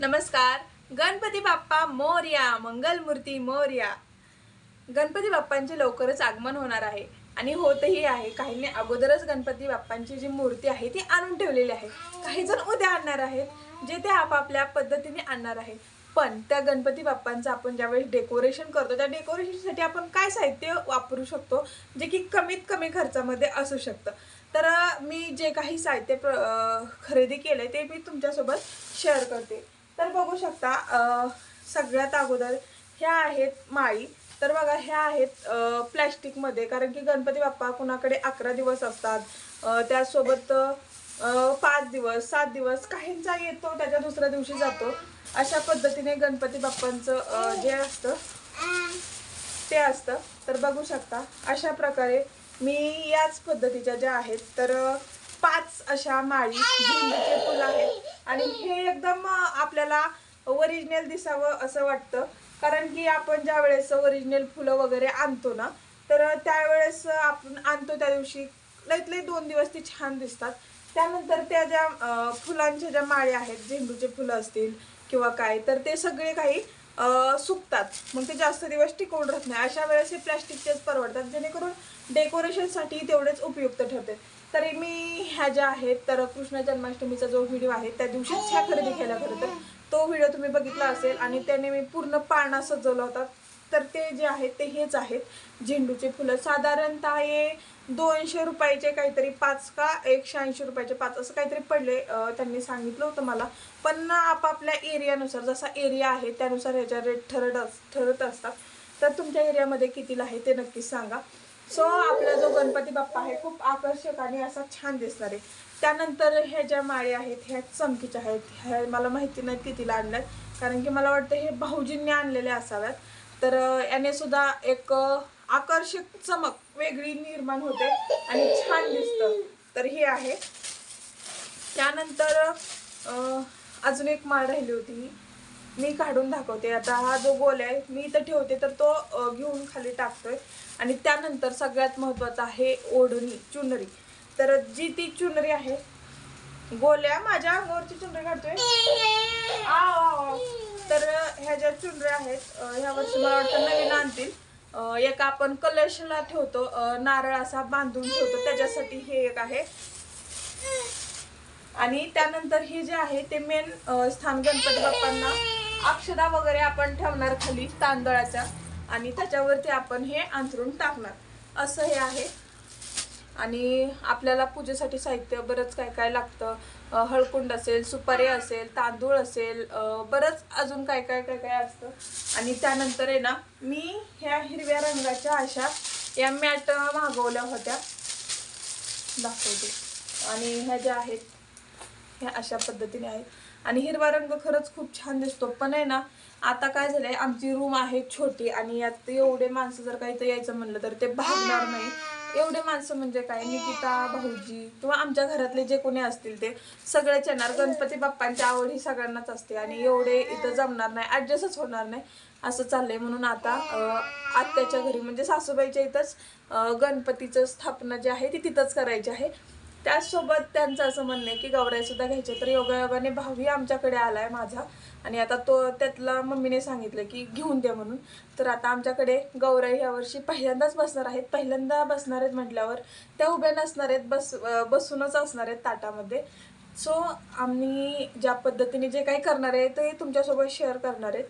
नमस्कार. गणपती बाप्पा मोर्या मंगलमूर्ती मोर्या. गणपती बाप्पांचे लवकरच आगमन होणार आहे आणि होतही आहे. काहींनी अगोदरच गणपती बाप्पांची जी मूर्ती आहे ती आणून ठेवलेली आहे. काही जण उद्या आणणार आहेत जे ते आपापल्या पद्धतीने आणणार आहे पण त्या गणपती बाप्पांचं आपण ज्यावेळेस डेकोरेशन करतो त्या डेकोरेशनसाठी आपण काय साहित्य वापरू शकतो जे की कमीत कमी खर्चामध्ये असू शकतं. तर मी जे काही साहित्य प्र खरेदी केलं ते मी तुमच्यासोबत शेअर करते. तर बघू शकता सगळ्यात अगोदर ह्या आहेत माळी. तर बघा ह्या आहेत प्लॅस्टिकमध्ये. कारण की गणपती बाप्पा कुणाकडे अकरा दिवस असतात त्यासोबत पाच दिवस सात दिवस काहींचा येतो त्याच्या दुसऱ्या दिवशी जातो. अशा पद्धतीने गणपती बाप्पांचं जे असतं ते असतं. तर बघू शकता अशा प्रकारे मी याच पद्धतीच्या ज्या आहेत तर पाच अशा माळी झेंडूचे फुलं आहेत. आणि हे एकदम आपल्याला ओरिजिनल दिसावं असं वाटतं. कारण की आपण ज्या वेळेस ओरिजिनल फुलं वगैरे आणतो ना तर त्यावेळेस आपण आणतो त्या दिवशी. लईत लई दोन दिवस ती छान दिसतात. त्यानंतर त्या ज्या फुलांच्या ज्या माळ्या आहेत झेंडूचे फुलं असतील किंवा काय तर ते सगळे काही सुकतात. मग ते जास्त दिवस टिकवून राहत नाही. अशा वेळेस हे प्लॅस्टिकचेच परवडतात जेणेकरून डेकोरेशनसाठी तेवढेच उपयुक्त ठरते. तरी मी ह्या ज्या आहेत तर कृष्ण जन्माष्टमीचा जो व्हिडिओ आहे त्या दिवशीच ह्या खरेदी केल्या खरं तर. तो व्हिडिओ तुम्ही बघितला असेल आणि त्याने मी पूर्ण पाळणा सजवला होता. तर ते जे आहेत ते हेच आहेत. झेंडूचे फुलं. साधारणतः हे दोनशे रुपयाचे काहीतरी पाच का एकशे ऐंशी रुपयाचे पाच असं काहीतरी पडले त्यांनी सांगितलं होतं मला. पण आपापल्या एरियानुसार जसा एरिया आहे त्यानुसार ह्याच्या रेट ठरत अस ठरत असतात. तर तुमच्या एरियामध्ये कितीला आहे ते नक्कीच सांगा. सो आपला जो गणपती बाप्पा आहे खूप आकर्षक आणि असा छान दिसणार आहे. त्यानंतर ह्या ज्या माळे आहेत ह्या चमकीच्या आहेत. ह्या मला माहिती नाही कितीला आणल्यात कारण की मला वाटतं हे भाऊजींनी आणलेले असाव्यात. तर याने सुद्धा एक आकर्षक चमक वेगळी निर्माण होते आणि छान दिसतं. तर हे आहे. त्यानंतर अजून एक माळ राहिली होती. मी काढून दाखवते. आता हा जो गोल आहे मी इथं ठेवते तर तो घेऊन खाली टाकतोय. आणि त्यानंतर सगळ्यात महत्त्वाचं आहे ओढणी चुनरी. तर जी ती चुनरी आहे गोल्या माझ्या अंगावरची चुनरी काढतोय. तर ह्या ज्या चुनऱ्या आहेत ह्या वर्षी मला वाटतं नवीन आणतील. एक आपण कलशला ठेवतो नारळ असा बांधून ठेवतो. त्याच्यासाठी हे एक आहे. आणि त्यानंतर हे जे आहे ते मेन स्थान गणपती बाप्पांना. अक्षदा वगैरे आपण ठेवणार खाली तांदळाच्या आणि त्याच्यावरती आपण हे अंथरून टाकणार. असं हे आहे. आणि आपल्याला पूजेसाठी साहित्य बरंच काय काय लागतं. हळकुंड असेल सुपारी असेल तांदूळ असेल बरंच अजून काय काय काय काय असतं. आणि त्यानंतर आहे ना मी ह्या हिरव्या रंगाच्या अशा या मॅट मागवल्या होत्या. दाखवते. आणि ह्या ज्या आहेत ह्या अशा पद्धतीने आहेत. आणि हिरवा रंग खरंच खूप छान दिसतो. पण आहे ना आता काय झालंय आमची रूम आहे छोटी आणि यात एवढे माणसं जर काही यायचं म्हणलं तर ते भागणार नाही. एवढे माणसं म्हणजे काय? निकिता भाऊजी किंवा आमच्या घरातले जे कोणी असतील ते सगळेच येणार. गणपती बाप्पांची आवड ही सगळ्यांनाच असते आणि एवढे इथं जमणार नाही ॲडजस्टच होणार नाही असं चाललंय. म्हणून आता आत्याच्या घरी म्हणजे सासूबाईच्या इथंच गणपतीचं स्थापना जी आहे ती तिथंच करायची आहे. त्याचसोबत त्यांचं असं म्हणणं आहे की गौराईसुद्धा घ्यायचे. तर योगायोगाने भावी आमच्याकडे आला आहे माझा. आणि आता तो त्यातला मम्मीने सांगितलं की घेऊन दे म्हणून. तर आता आमच्याकडे गौराई ह्या वर्षी पहिल्यांदाच बसणार आहेत. पहिल्यांदा बसणार आहेत म्हटल्यावर त्या उभ्या नसणार आहेत बस बसूनच असणार आहेत ताटामध्ये. सो आम्ही ज्या पद्धतीने जे काही करणार आहे ते तुमच्यासोबत शेअर करणार आहेत.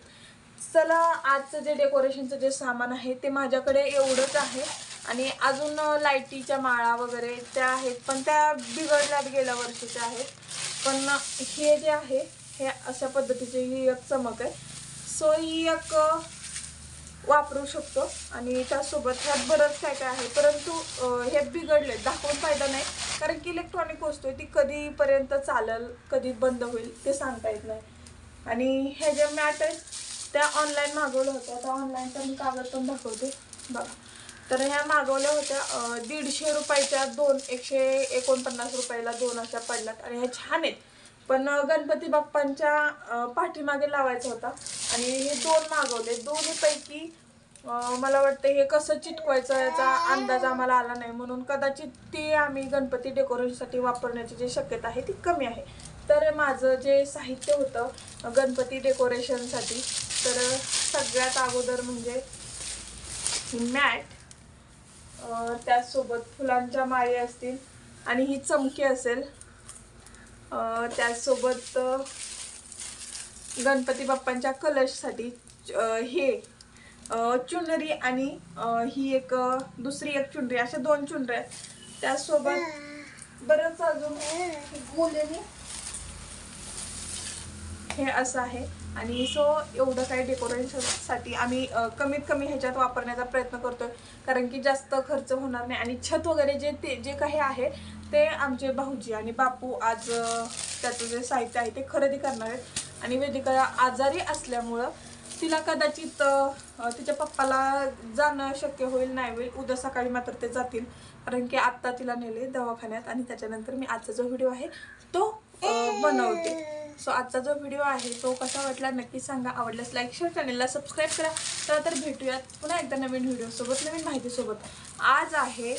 चला आजचं जे डेकोरेशनचं जे सामान आहे ते माझ्याकडे एवढंच आहे. आणि अजून लाईटीच्या माळा वगैरे त्या आहेत पण त्या बिघडल्यात गेल्या वर्षीच्या आहेत. पण हे जे आहे हे अशा पद्धतीची ही एक चमक आहे. सो ही एक वापरू शकतो. आणि त्यासोबत ह्यात बरंच काय काय आहे. परंतु हे बिघडले दाखवून फायदा नाही. कारण की इलेक्ट्रॉनिक वस्तू आहे ती कधीपर्यंत चालेल कधी बंद होईल ते सांगता येत नाही. आणि हे जे मॅट आहेत त्या ऑनलाईन मागवल्या होत्या. त्या ऑनलाईन मी कागद पण दाखवते. बघा. तर ह्या मागवल्या होत्या दीडशे रुपयाच्या दोन एकशे एकोणपन्नास रुपयाला दोन अशा पडल्यात आणि ह्या छान आहेत. पण गणपती बाप्पांच्या पाठीमागे लावायचा होता आणि हे दोन मागवले. दोन्हीपैकी मला वाटतं हे कसं चिटकवायचं याचा अंदाज आम्हाला आला नाही. म्हणून कदाचित ते आम्ही गणपती डेकोरेशनसाठी वापरण्याची जी शक्यता आहे ती कमी आहे. तर माझं जे साहित्य होतं गणपती डेकोरेशनसाठी तर सगळ्यात अगोदर म्हणजे मॅट त्याचसोबत फुलांच्या माळी असतील आणि ही चमकी असेल. त्याचसोबत गणपती बाप्पांच्या कलशसाठी हे अं, चुनरी आणि ही एक दुसरी एक चुनरी अशा दोन चुनऱ्या आहेत. त्याचसोबत बरंच अजून मुलीने हे असं आहे. आणि सो एवढं काही डेकोरेशनसाठी आम्ही कमीत कमी ह्याच्यात वापरण्याचा प्रयत्न करतोय. कारण की जास्त खर्च होणार नाही. आणि छत वगैरे जे ते जे काही आहे ते आमचे भाऊजी आणि बापू आज त्याचं जे साहित्य आहे ते खरेदी करणार आहेत. आणि वेदिका आजारी असल्यामुळं तिला कदाचित तिच्या पप्पाला जाणं शक्य होईल नाही होईल उद्या सकाळी मात्र ते जातील. कारण की आत्ता तिला नेले दवाखान्यात आणि त्याच्यानंतर मी आजचा जो व्हिडिओ आहे तो बनवते. सो आजचा जो व्हिडिओ आहे तो कसा वाटला नक्की सांगा. आवडल्यास लाईक शेअर चॅनेलला सबस्क्राईब करा. चला तर भेटूयात पुन्हा एकदा नवीन व्हिडिओसोबत नवीन माहितीसोबत आज आहे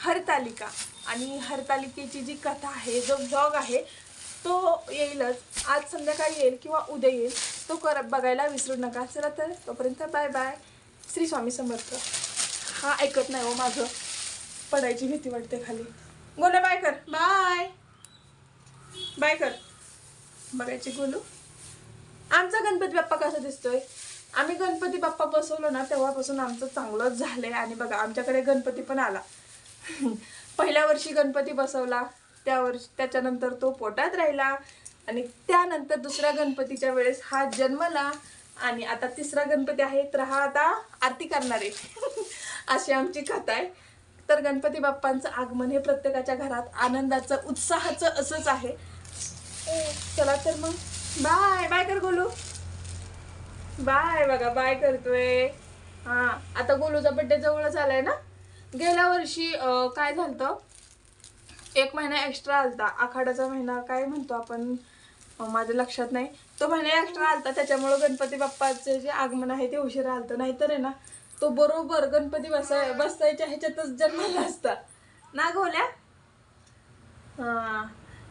हरतालिका. आणि हरतालिकेची जी कथा आहे जो ब्लॉग आहे तो येईलच. आज संध्याकाळी येईल किंवा उद्या येईल. तो कर बघायला विसरू नका. चला तर तोपर्यंत बाय बाय श्री स्वामी समर्थ. हा ऐकत नाही हो माझं. पडायची भीती वाटते खाली. गोल्या बाय कर. बाय बाय कर. बघायची गोलू. आमचा गणपती बाप्पा कसा दिसतोय? आम्ही गणपती बाप्पा बसवलो ना तेव्हापासून आमचं चांगलंच झालंय. आणि बघा आमच्याकडे गणपती पण आला. पहिल्या वर्षी गणपती बसवला. त्या वर्षी त्याच्यानंतर तो पोटात राहिला. आणि त्यानंतर दुसऱ्या गणपतीच्या वेळेस हा जन्मला. आणि आता तिसरा गणपती आहे. तर हा आता आरती करणार आहे. अशी आमची कथा आहे. तर गणपती बाप्पांचं आगमन हे प्रत्येकाच्या घरात आनंदाचं उत्साहाचं असंच आहे. चला तर मग. बाय बाय कर गोलू. बाय बघा बाय करतोय. हा आता गोलूचा बड्डे जवळच आलाय ना? गेल्या वर्षी काय झालं एक महिना एक्स्ट्रा आलता. आखाड्याचा महिना काय म्हणतो आपण? माझ्या लक्षात नाही. तो महिना एक्स्ट्रा आलता त्याच्यामुळं गणपती बाप्पाचे जे आगमन आहे ते उशिरा आलतं. नाहीतर आहे ना तो बरोबर गणपती बसाय बसायच्या ह्याच्यातच जन्माला असता. ना गोल्या?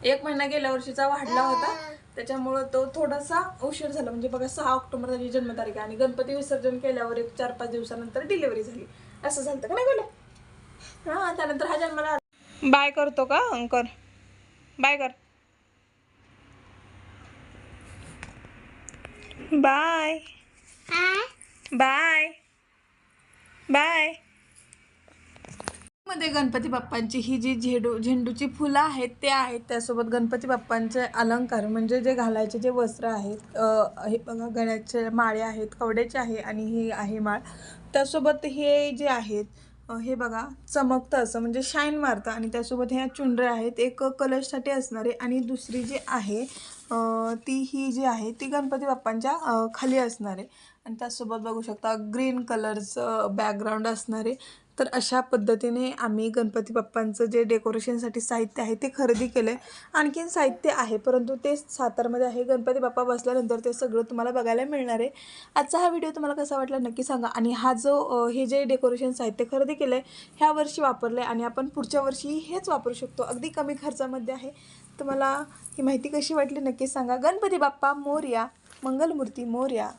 एक महिना गेल्या वर्षीचा वाढला होता. त्याच्यामुळं तो थोडासा उशीर झाला. म्हणजे बघा सहा ऑक्टोबर झाली जन्मतारीख आहे आणि गणपती विसर्जन केल्यावर एक चार पाच दिवसानंतर डिलिव्हरी झाली. असं झालं का नाही बोला? हा त्यानंतर हा जन्माला बाय करतो का अंकर बाय कर. बाय. बाय. बाय. मध्ये गणपती बाप्पांची ही जी झेंडू झेंडूची फुलं आहेत ते आहेत. त्यासोबत गणपती बाप्पांचे अलंकार म्हणजे जे घालायचे जे वस्त्र आहेत हे बघा गळ्याचे माळे आहेत कवड्याचे आहे आणि ही आहे माळ. त्यासोबत हे जे आहेत हे बघा चमकतं असं म्हणजे शाईन मारतं आणि त्यासोबत ह्या चुनऱ्या आहेत. एक कलशसाठी असणारे आणि दुसरी जी आहे ती ही जी आहे ती गणपती बाप्पांच्या खाली असणारे. आणि त्यासोबत बघू शकता ग्रीन कलरचं बॅकग्राऊंड असणारे. तर अशा पद्धतीने आम्ही गणपती बाप्पांचं जे डेकोरेशनसाठी साहित्य आहे ते खरेदी केलं आहे आणखीन साहित्य आहे परंतु ते सातारमध्ये आहे. गणपती बाप्पा बसल्यानंतर ते सगळं तुम्हाला बघायला मिळणार आहे. आजचा हा व्हिडिओ तुम्हाला कसा वाटला नक्की सांगा. आणि हा जो हे जे डेकोरेशन साहित्य खरेदी केलं आहे ह्या वर्षी वापरलं आहे आणि आपण पुढच्या वर्षी हेच वापरू शकतो. अगदी कमी खर्चामध्ये आहे. तुम्हाला ही माहिती कशी वाटली नक्की सांगा. गणपती बाप्पा मोर्या मंगलमूर्ती मोर्या.